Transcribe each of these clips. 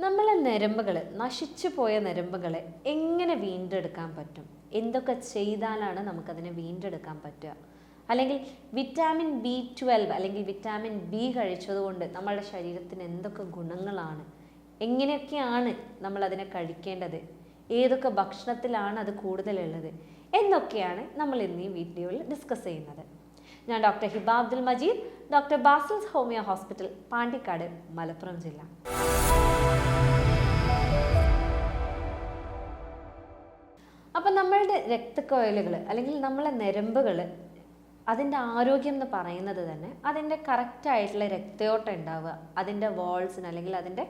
നമ്മളെ നരമ്പുകൾ നശിച്ചു പോയ നരമ്പുകളെ എങ്ങനെ വീണ്ടെടുക്കാൻ പറ്റും? എന്തൊക്കെ ചെയ്താലാണ് നമുക്കതിനെ വീണ്ടെടുക്കാൻ പറ്റുക? അല്ലെങ്കിൽ വിറ്റാമിൻ ബി ട്വൽവ് അല്ലെങ്കിൽ വിറ്റാമിൻ ബി കഴിച്ചതുകൊണ്ട് നമ്മളുടെ ശരീരത്തിന് എന്തൊക്കെ ഗുണങ്ങളാണ്? എങ്ങനെയൊക്കെയാണ് നമ്മളതിനെ കഴിക്കേണ്ടത്? ഏതൊക്കെ ഭക്ഷണത്തിലാണ് അത് കൂടുതലുള്ളത്? എന്നൊക്കെയാണ് നമ്മൾ ഇന്ന് ഈ വീഡിയോയിൽ ഡിസ്കസ് ചെയ്യുന്നത്. ഞാൻ doctor Hiba Abdul Majeed doctor Basil's homeo hospital Pandikkad Malappuram ജില്ല. നമ്മളുടെ രക്തക്കോയലുകൾ അല്ലെങ്കിൽ നമ്മളെ നരമ്പുകൾ അതിന്റെ ആരോഗ്യം എന്ന് പറയുന്നത് തന്നെ അതിന്റെ കറക്റ്റായിട്ടുള്ള രക്തയോട്ടം ഉണ്ടാവുക. അതിന്റെ വാൾസിന് അല്ലെങ്കിൽ അതിന്റെ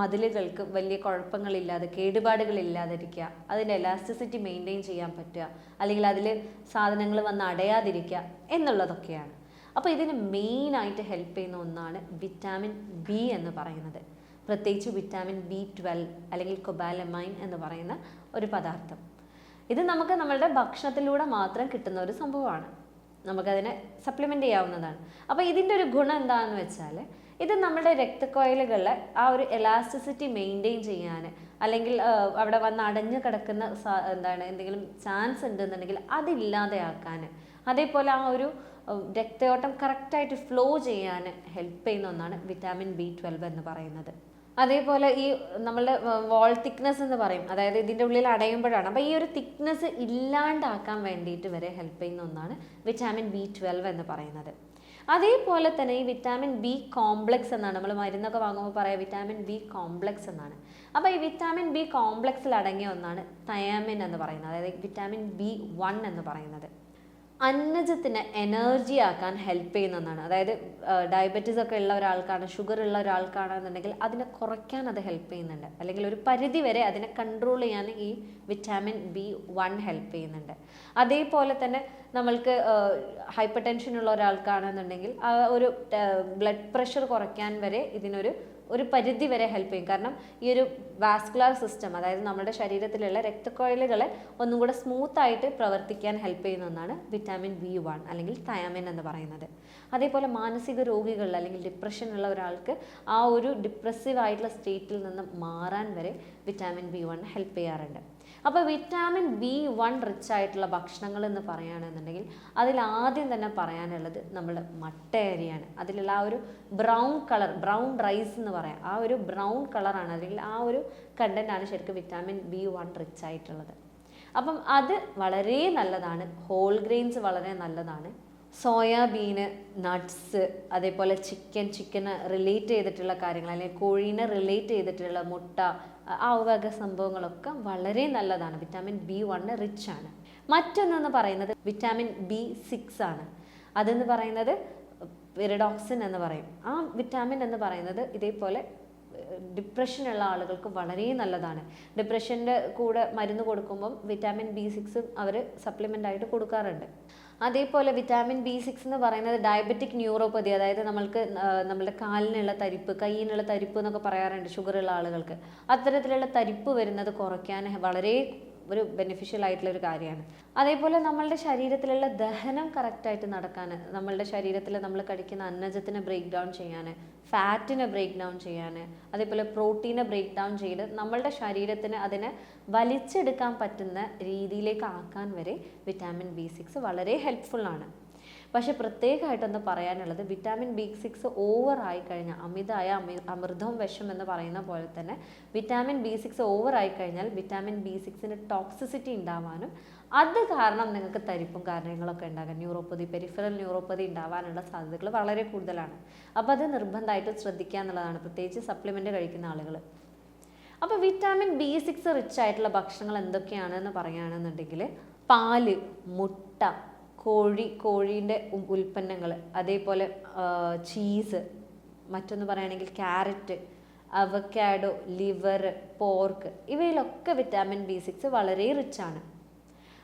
മതിലുകൾക്ക് വലിയ കുഴപ്പങ്ങളില്ലാതെ കേടുപാടുകളില്ലാതിരിക്കുക. അതിന്റെ എലാസ്റ്റിസിറ്റി മെയിന്റെയിൻ ചെയ്യാൻ പറ്റുക. അല്ലെങ്കിൽ അതിൽ സാധനങ്ങൾ വന്ന് അടയാതിരിക്കുക എന്നുള്ളതൊക്കെയാണ്. അപ്പോൾ ഇതിന് മെയിനായിട്ട് ഹെൽപ്പ് ചെയ്യുന്ന ഒന്നാണ് വിറ്റാമിൻ ബി എന്ന് പറയുന്നത്. പ്രത്യേകിച്ച് വിറ്റാമിൻ ബി ട്വൽവ് അല്ലെങ്കിൽ കൊബാലമൈൻ എന്ന് പറയുന്ന ഒരു പദാർത്ഥം. ഇത് നമുക്ക് നമ്മളുടെ ഭക്ഷണത്തിലൂടെ മാത്രം കിട്ടുന്ന ഒരു സംഭവമാണ്. നമുക്കതിനെ സപ്ലിമെന്റ് ചെയ്യാവുന്നതാണ്. അപ്പോൾ ഇതിന്റെ ഒരു ഗുണം എന്താണെന്ന് വെച്ചാൽ ഇത് നമ്മുടെ രക്തക്കോയലുകളിലെ ആ ഒരു എലാസ്റ്റിസിറ്റി മെയിന്റെയിൻ ചെയ്യാൻ അല്ലെങ്കിൽ അവിടെ വന്ന് അടഞ്ഞു കിടക്കുന്ന എന്താണ് എന്തെങ്കിലും ചാൻസ് ഉണ്ടെന്നുണ്ടെങ്കിൽ അതില്ലാതെയാക്കാൻ അതേപോലെ ആ ഒരു രക്തയോട്ടം കറക്റ്റായിട്ട് ഫ്ലോ ചെയ്യാൻ ഹെൽപ്പ് ചെയ്യുന്ന ഒന്നാണ് വിറ്റാമിൻ ബി ട്വൽവ് എന്ന് പറയുന്നത്. അതേപോലെ ഈ നമ്മളുടെ വാൾ തിക്നെസ് എന്ന് പറയും. അതായത് ഇതിന്റെ ഉള്ളിൽ അടയുമ്പോഴാണ്. അപ്പോൾ ഈ ഒരു തിക്നെസ് ഇല്ലാണ്ടാക്കാൻ വേണ്ടിയിട്ട് വരെ ഹെൽപ്പ് ചെയ്യുന്ന ഒന്നാണ് വിറ്റാമിൻ ബി ട്വൽവ് എന്ന് പറയുന്നത്. അതേപോലെ തന്നെ ഈ വിറ്റാമിൻ ബി കോംപ്ലക്സ് എന്നാണ്. നമ്മൾ മരുന്നൊക്കെ വാങ്ങുമ്പോൾ പറയാം വിറ്റാമിൻ ബി കോംപ്ലക്സ് എന്നാണ്. അപ്പോൾ ഈ വിറ്റാമിൻ ബി കോംപ്ലക്സിൽ അടങ്ങിയ ഒന്നാണ് തയാമിൻ എന്ന് പറയുന്നത്. അതായത് വിറ്റാമിൻ ബി വൺ എന്ന് പറയുന്നത്. അന്നജത്തിന് എനർജി ആക്കാൻ ഹെൽപ്പ് ചെയ്യുന്ന ഒന്നാണ്. അതായത് ഡയബറ്റീസ് ഒക്കെ ഉള്ള ഒരാൾക്കാണ് ഷുഗർ ഉള്ള ഒരാൾക്കാണെന്നുണ്ടെങ്കിൽ അതിനെ കുറയ്ക്കാൻ അത് ഹെൽപ്പ് ചെയ്യുന്നുണ്ട്. അല്ലെങ്കിൽ ഒരു പരിധി വരെ അതിനെ കൺട്രോൾ ചെയ്യാൻ ഈ വിറ്റാമിൻ ബി വൺ ഹെൽപ്പ് ചെയ്യുന്നുണ്ട്. അതേപോലെ തന്നെ നമ്മൾക്ക് ഹൈപ്പർ ടെൻഷൻ ഉള്ള ഒരാൾക്കാണെന്നുണ്ടെങ്കിൽ ആ ഒരു ബ്ലഡ് പ്രഷർ കുറയ്ക്കാൻ വരെ ഇതിനൊരു ഒരു പരിധി വരെ ഹെൽപ്പ് ചെയ്യും. കാരണം ഈ ഒരു വാസ്കുലാർ സിസ്റ്റം അതായത് നമ്മുടെ ശരീരത്തിലുള്ള രക്തക്കൊഴലുകളെ ഒന്നും കൂടെ സ്മൂത്തായിട്ട് പ്രവർത്തിക്കാൻ ഹെൽപ്പ് ചെയ്യുന്ന ഒന്നാണ് വിറ്റാമിൻ ബി വൺ അല്ലെങ്കിൽ തയാമിൻ എന്ന് പറയുന്നത്. അതേപോലെ മാനസിക രോഗികൾ അല്ലെങ്കിൽ ഡിപ്രഷൻ ഉള്ള ഒരാൾക്ക് ആ ഒരു ഡിപ്രസീവ് ആയിട്ടുള്ള സ്റ്റേറ്റിൽ നിന്ന് മാറാൻ വരെ വിറ്റാമിൻ ബി വൺ ഹെൽപ്പ് ചെയ്യാറുണ്ട്. അപ്പോൾ വിറ്റാമിൻ ബി വൺ റിച്ച് ആയിട്ടുള്ള ഭക്ഷണങ്ങൾ എന്ന് പറയുകയാണെന്നുണ്ടെങ്കിൽ അതിൽ ആദ്യം തന്നെ പറയാനുള്ളത് നമ്മൾ മട്ടയരിയാണ് അതിലുള്ള ആ ഒരു ബ്രൗൺ കളർ ബ്രൗൺ റൈസ് എന്ന് പറയാം. ആ ഒരു ബ്രൗൺ കളറാണ് അല്ലെങ്കിൽ ആ ഒരു കണ്ടന്റ് ആണ് ശരിക്കും വിറ്റാമിൻ ബി വൺ റിച്ച് ആയിട്ടുള്ളത്. അപ്പം അത് വളരെ നല്ലതാണ്. ഹോൾ ഗ്രെയിൻസ് വളരെ നല്ലതാണ്. സോയാബീന് നട്ട്സ് അതേപോലെ ചിക്കൻ ചിക്കന് റിലേറ്റ് ചെയ്തിട്ടുള്ള കാര്യങ്ങൾ അല്ലെങ്കിൽ കോഴീനെ റിലേറ്റ് ചെയ്തിട്ടുള്ള മുട്ട ആ വക സംഭവങ്ങളൊക്കെ വളരെ നല്ലതാണ്. വിറ്റാമിൻ ബി വണ്ണ് റിച്ച് ആണ് മറ്റൊന്നെന്ന് പറയുന്നത് വിറ്റാമിൻ ബി സിക്സ് ആണ്. അതെന്ന് പറയുന്നത് പെരഡോക്സിൻ എന്ന് പറയും. ആ വിറ്റാമിൻ എന്ന് പറയുന്നത് ഇതേപോലെ ഡിപ്രഷനുള്ള ആളുകൾക്ക് വളരെ നല്ലതാണ്. ഡിപ്രഷന്റെ കൂടെ മരുന്ന് കൊടുക്കുമ്പം വിറ്റാമിൻ ബി സിക്സും അവർ സപ്ലിമെന്റ് ആയിട്ട് കൊടുക്കാറുണ്ട്. അതേപോലെ വിറ്റാമിൻ ബി സിക്സ് എന്ന് പറയുന്നത് ഡയബറ്റിക് ന്യൂറോപ്പതി അതായത് നമ്മൾക്ക് നമ്മുടെ കാലിനുള്ള തരിപ്പ് കയ്യിനുള്ള തരിപ്പ് എന്നൊക്കെ പറയാറുണ്ട് ഷുഗറുള്ള ആളുകൾക്ക്. അത്തരത്തിലുള്ള തരിപ്പ് വരുന്നത് കുറയ്ക്കാൻ വളരെ ഒരു ബെനിഫിഷ്യൽ ആയിട്ടുള്ള ഒരു കാര്യമാണ്. അതേപോലെ നമ്മളുടെ ശരീരത്തിലുള്ള ദഹനം കറക്റ്റായിട്ട് നടക്കാൻ നമ്മളുടെ ശരീരത്തിൽ നമ്മൾ കഴിക്കുന്ന അന്നജത്തിനെ ബ്രേക്ക് ഡൗൺ ചെയ്യാൻ ഫാറ്റിനെ ബ്രേക്ക് ഡൗൺ ചെയ്യാൻ അതേപോലെ പ്രോട്ടീനെ ബ്രേക്ക് ഡൗൺ ചെയ്ത് നമ്മളുടെ ശരീരത്തിന് അതിനെ വലിച്ചെടുക്കാൻ പറ്റുന്ന രീതിയിലേക്ക് ആക്കാൻ വരെ വിറ്റാമിൻ ബി സിക്സ് വളരെ ഹെൽപ്ഫുള്ളാണ് പക്ഷെ പ്രത്യേകമായിട്ടൊന്ന് പറയാനുള്ളത് വിറ്റാമിൻ ബി സിക്സ് ഓവർ ആയി കഴിഞ്ഞാൽ അമിതമായ അമി അമൃതവും വിഷം എന്ന് പറയുന്ന പോലെ തന്നെ വിറ്റാമിൻ ബി സിക്സ് ഓവർ ആയി കഴിഞ്ഞാൽ വിറ്റാമിൻ ബി സിക്സിന് ടോക്സിസിറ്റി ഉണ്ടാവാനും അത് കാരണം നിങ്ങൾക്ക് തരിപ്പും കാര്യങ്ങളൊക്കെ ഉണ്ടാകാം ന്യൂറോപ്പതി പെരിഫറൽ ന്യൂറോപ്പതി ഉണ്ടാവാനുള്ള സാധ്യതകൾ വളരെ കൂടുതലാണ്. അപ്പോൾ അത് നിർബന്ധമായിട്ട് ശ്രദ്ധിക്കുക എന്നുള്ളതാണ്. പ്രത്യേകിച്ച് സപ്ലിമെന്റ് കഴിക്കുന്ന ആളുകൾ. അപ്പോൾ വിറ്റാമിൻ ബി സിക്സ് റിച്ച് ആയിട്ടുള്ള ഭക്ഷണങ്ങൾ എന്തൊക്കെയാണെന്ന് പറയുകയാണെന്നുണ്ടെങ്കിൽ പാൽ മുട്ട കോഴി കോഴീന്റെ ഉൽപ്പന്നങ്ങൾ അതേപോലെ ചീസ് മറ്റൊന്ന് പറയുകയാണെങ്കിൽ ക്യാരറ്റ് അവക്കാഡോ ലിവർ പോർക്ക് ഇവയിലൊക്കെ വിറ്റാമിൻ ബി സിക്സ് വളരെ റിച്ച് ആണ്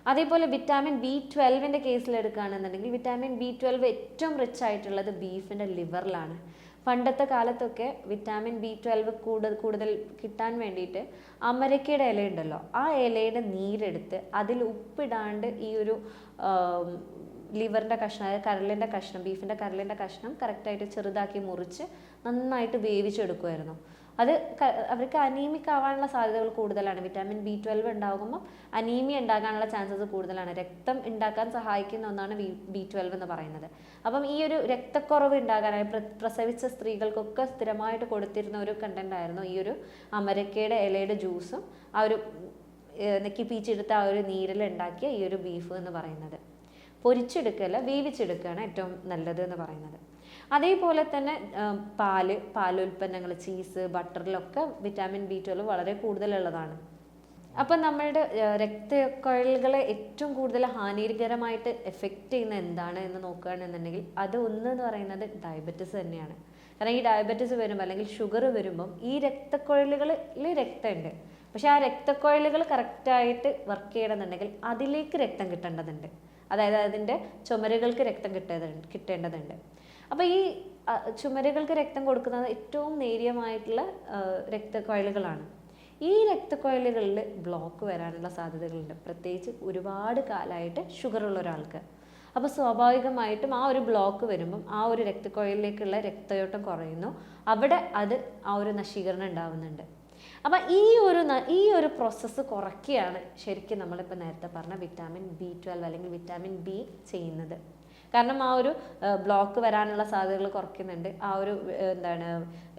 അതേപോലെ വിറ്റാമിൻ ബി ട്വൽവിന്റെ കേസിൽ എടുക്കുകയാണെന്നുണ്ടെങ്കിൽ വിറ്റാമിൻ ബി ട്വൽവ് ഏറ്റവും റിച്ച് ആയിട്ടുള്ളത് ബീഫിന്റെ ലിവറിലാണ്. പണ്ടത്തെ കാലത്തൊക്കെ വിറ്റാമിൻ ബി ട്വൽവ് കൂടുതൽ കൂടുതൽ കിട്ടാൻ വേണ്ടിയിട്ട് അമരക്കയുടെ ഇല ഉണ്ടല്ലോ ആ ഇലയുടെ നീരെടുത്ത് അതിൽ ഉപ്പിടാണ്ട് ഈ ഒരു ലിവറിന്റെ കഷ്ണം അതായത് കരളിന്റെ കഷ്ണം ബീഫിന്റെ കരളിന്റെ കഷ്ണം കറക്റ്റായിട്ട് ചെറുതാക്കി മുറിച്ച് നന്നായിട്ട് വേവിച്ചെടുക്കുമായിരുന്നു അത് അവർക്ക് അനീമിക് ആവാനുള്ള സാധ്യതകൾ കൂടുതലാണ്. വിറ്റാമിൻ ബി ട്വൽവ് ഉണ്ടാകുമ്പോൾ അനീമിയ ഉണ്ടാകാനുള്ള ചാൻസസ് കൂടുതലാണ്. രക്തം ഉണ്ടാക്കാൻ സഹായിക്കുന്ന ഒന്നാണ് ബി ട്വൽവ് എന്ന് പറയുന്നത്. അപ്പം ഈ ഒരു രക്തക്കുറവ് ഉണ്ടാകാനായി പ്രസവിച്ച സ്ത്രീകൾക്കൊക്കെ സ്ഥിരമായിട്ട് കൊടുത്തിരുന്ന ഒരു കണ്ടന്റ് ആയിരുന്നു ഈ ഒരു അമരക്കയുടെ ഇലയുടെ ജ്യൂസും ആ ഒരു നെക്കിപ്പിച്ചെടുത്ത നെക്കി പീച്ചെടുത്ത ആ ഒരു നീരിൽ ഉണ്ടാക്കിയ ഈ ഒരു ബീഫ് എന്ന് പറയുന്നത്. പൊരിച്ചെടുക്കല്ല വേവിച്ചെടുക്കുകയാണ് ഏറ്റവും നല്ലത് എന്ന് പറയുന്നത്. അതേപോലെ തന്നെ പാൽ പാലുൽപ്പന്നങ്ങൾ ചീസ് ബട്ടറിലൊക്കെ വിറ്റാമിൻ ബി ട്വൽവ് വളരെ കൂടുതലുള്ളതാണ്. അപ്പം നമ്മളുടെ രക്തക്കുഴലുകളെ ഏറ്റവും കൂടുതൽ ഹാനികരമായിട്ട് എഫക്റ്റ് ചെയ്യുന്ന എന്താണ് എന്ന് നോക്കുകയാണെന്നുണ്ടെങ്കിൽ അത് ഒന്ന് എന്ന് പറയുന്നത് ഡയബറ്റിസ് തന്നെയാണ്. കാരണം ഈ ഡയബറ്റിസ് വരുമ്പോൾ അല്ലെങ്കിൽ ഷുഗർ വരുമ്പം ഈ രക്തക്കുഴലുകളിൽ രക്തമുണ്ട്. പക്ഷെ ആ രക്തക്കുഴലുകൾ കറക്റ്റായിട്ട് വർക്ക് ചെയ്യണമെന്നുണ്ടെങ്കിൽ അതിലേക്ക് രക്തം കിട്ടേണ്ടതുണ്ട്. അതായത് അതിന്റെ ചുമരുകൾക്ക് രക്തം കിട്ടേണ്ടതുണ്ട് കിട്ടേണ്ടതുണ്ട്. അപ്പോൾ ഈ ചുമരുകൾക്ക് രക്തം കൊടുക്കുന്നത് ഏറ്റവും നേരിയമായിട്ടുള്ള ആ, ഈ രക്തക്കുഴലുകളിൽ ബ്ലോക്ക് വരാനുള്ള സാധ്യതകളുണ്ട്. പ്രത്യേകിച്ച് ഒരുപാട് കാലമായിട്ട് ഷുഗറുള്ള ഒരാൾക്ക്. അപ്പോൾ സ്വാഭാവികമായിട്ടും ആ ഒരു ബ്ലോക്ക് വരുമ്പം ആ ഒരു രക്തക്കുഴലിലേക്കുള്ള രക്തയോട്ടം കുറയുന്നു. അവിടെ അത് ആ ഒരു നശീകരണം ഉണ്ടാവുന്നുണ്ട്. അപ്പം ഈ ഒരു ഈ ഒരു പ്രോസസ്സ് കുറയ്ക്കുകയാണ് ശരിക്കും നമ്മളിപ്പോൾ നേരത്തെ പറഞ്ഞ വിറ്റാമിൻ ബി ട്വൽവ് അല്ലെങ്കിൽ വിറ്റാമിൻ ബി ചെയ്യുന്നത്. കാരണം ആ ഒരു ബ്ലോക്ക് വരാനുള്ള സാധ്യതകൾ കുറയ്ക്കുന്നുണ്ട്. ആ ഒരു എന്താണ്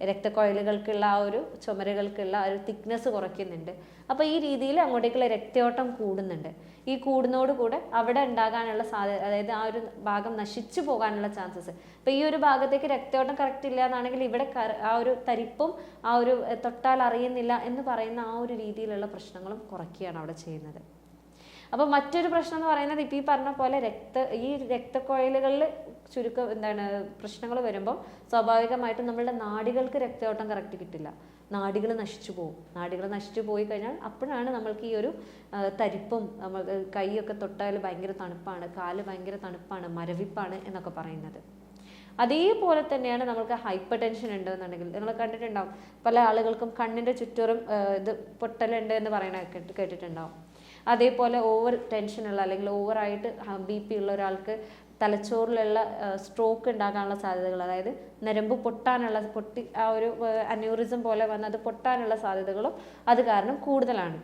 രക്തക്കൊഴലുകൾക്കുള്ള ആ ഒരു ചുമരുകൾക്കുള്ള ആ ഒരു തിക്നെസ് കുറയ്ക്കുന്നുണ്ട്. അപ്പോൾ ഈ രീതിയിൽ അങ്ങോട്ടേക്കുള്ള രക്തയോട്ടം കൂടുന്നുണ്ട്. ഈ കൂടുന്നതോടുകൂടെ അവിടെ ഉണ്ടാകാനുള്ള സാധ്യത അതായത് ആ ഒരു ഭാഗം നശിച്ചു പോകാനുള്ള ചാൻസസ്. ഇപ്പം ഈ ഒരു ഭാഗത്തേക്ക് രക്തയോട്ടം കറക്റ്റ് ഇല്ല എന്നാണെങ്കിൽ ഇവിടെ ആ ഒരു തരിപ്പും ആ ഒരു തൊട്ടാൽ അറിയുന്നില്ല എന്ന് പറയുന്ന ആ ഒരു രീതിയിലുള്ള പ്രശ്നങ്ങളും കുറയ്ക്കുകയാണ് അവിടെ ചെയ്യുന്നത്. അപ്പോൾ മറ്റൊരു പ്രശ്നം എന്ന് പറയുന്നത് ഇപ്പം ഈ പറഞ്ഞ പോലെ രക്ത ഈ രക്തക്കുഴലുകളിൽ ചുരുക്കം എന്താണ് പ്രശ്നങ്ങൾ വരുമ്പോൾ സ്വാഭാവികമായിട്ടും നമ്മളുടെ നാടികൾക്ക് രക്തയോട്ടം കറക്റ്റ് കിട്ടില്ല. നാടികൾ നശിച്ചു പോകും. നാടികൾ നശിച്ചു പോയി കഴിഞ്ഞാൽ അപ്പോഴാണ് നമ്മൾക്ക് ഈ ഒരു തരിപ്പും നമ്മൾ കൈയൊക്കെ തൊട്ടാൽ ഭയങ്കര തണുപ്പാണ് കാൽ ഭയങ്കര തണുപ്പാണ് മരവിപ്പാണ് എന്നൊക്കെ പറയുന്നത്. അതേപോലെ തന്നെയാണ് നമുക്ക് ഹൈപ്പർ ടെൻഷൻ ഉണ്ട് എന്നുണ്ടെങ്കിൽ നിങ്ങൾ കണ്ടിട്ടുണ്ടാവും. പല ആളുകൾക്കും കണ്ണിന്റെ ചുറ്റോറും ഇത് പൊട്ടലുണ്ട് എന്ന് പറയണ കേട്ട് കേട്ടിട്ടുണ്ടാവും. അതേപോലെ ഓവർ ടെൻഷനുള്ള അല്ലെങ്കിൽ ഓവറായിട്ട് ബി പി ഉള്ള ഒരാൾക്ക് തലച്ചോറിലുള്ള സ്ട്രോക്ക് ഉണ്ടാകാനുള്ള സാധ്യതകൾ അതായത് നരമ്പ് പൊട്ടാനുള്ള പൊട്ടി ആ ഒരു അന്യൂറിസം പോലെ വന്ന് അത് പൊട്ടാനുള്ള സാധ്യതകളും അത് കാരണം കൂടുതലാണ്.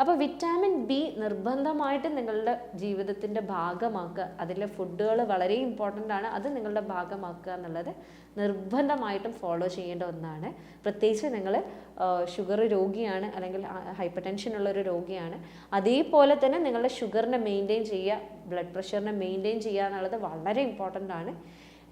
അപ്പോൾ വിറ്റാമിൻ ബി നിർബന്ധമായിട്ട് നിങ്ങളുടെ ജീവിതത്തിന്റെ ഭാഗമാക്കുക. അതിലെ ഫുഡുകൾ വളരെ ഇമ്പോർട്ടന്റ് ആണ്. അത് നിങ്ങളുടെ ഭാഗമാക്കുക എന്നുള്ളത് നിർബന്ധമായിട്ടും ഫോളോ ചെയ്യേണ്ട ഒന്നാണ്. പ്രത്യേകിച്ച് നിങ്ങൾ ഷുഗർ രോഗിയാണ് അല്ലെങ്കിൽ ഹൈപ്പർ ടെൻഷൻ ഉള്ള ഒരു രോഗിയാണ്. അതേപോലെ തന്നെ നിങ്ങളുടെ ഷുഗറിനെ മെയിന്റെയിൻ ചെയ്യുക ബ്ലഡ് പ്രഷറിനെ മെയിന്റെയിൻ ചെയ്യുക എന്നുള്ളത് വളരെ ഇമ്പോർട്ടന്റ് ആണ്.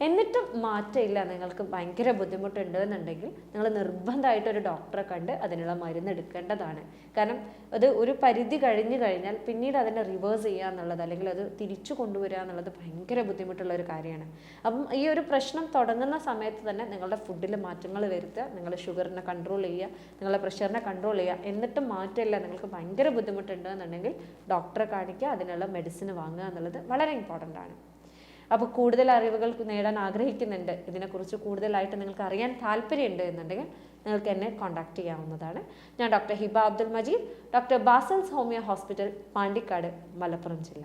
എന്നിട്ടും മാറ്റമില്ല. നിങ്ങൾക്ക് ഭയങ്കര ബുദ്ധിമുട്ടുണ്ട് എന്നുണ്ടെങ്കിൽ നിങ്ങൾ നിർബന്ധമായിട്ട് ഒരു ഡോക്ടറെ കണ്ട് അതിനുള്ള മരുന്ന് എടുക്കേണ്ടതാണ്. കാരണം അത് ഒരു പരിധി കഴിഞ്ഞു കഴിഞ്ഞാൽ പിന്നീട് അതിനെ റിവേഴ്സ് ചെയ്യുക എന്നുള്ളത് അല്ലെങ്കിൽ അത് തിരിച്ചു കൊണ്ടുവരിക എന്നുള്ളത് ഭയങ്കര ബുദ്ധിമുട്ടുള്ള ഒരു കാര്യമാണ്. അപ്പം ഈ ഒരു പ്രശ്നം തുടങ്ങുന്ന സമയത്ത് തന്നെ നിങ്ങളുടെ ഫുഡിൽ മാറ്റങ്ങൾ വരുത്തുക നിങ്ങളുടെ ഷുഗറിനെ കൺട്രോൾ ചെയ്യുക നിങ്ങളുടെ പ്രഷറിനെ കൺട്രോൾ ചെയ്യുക. എന്നിട്ടും മാറ്റമില്ല. നിങ്ങൾക്ക് ഭയങ്കര ബുദ്ധിമുട്ടുണ്ട് എന്നുണ്ടെങ്കിൽ ഡോക്ടറെ കാണിക്കുക അതിനുള്ള മെഡിസിൻ വാങ്ങുക എന്നുള്ളത് വളരെ ഇമ്പോർട്ടന്റ് ആണ്. അപ്പോൾ കൂടുതൽ അറിവുകൾ നേടാൻ ആഗ്രഹിക്കുന്നുണ്ട്. ഇതിനെക്കുറിച്ച് കൂടുതലായിട്ട് നിങ്ങൾക്ക് അറിയാൻ താല്പര്യമുണ്ട് എന്നുണ്ടെങ്കിൽ നിങ്ങൾക്ക് എന്നെ കോൺടാക്ട് ചെയ്യാവുന്നതാണ്. ഞാൻ doctor Hiba Abdul Majeed doctor Basil's homeo hospital Pandikkad Malappuram ജില്ല.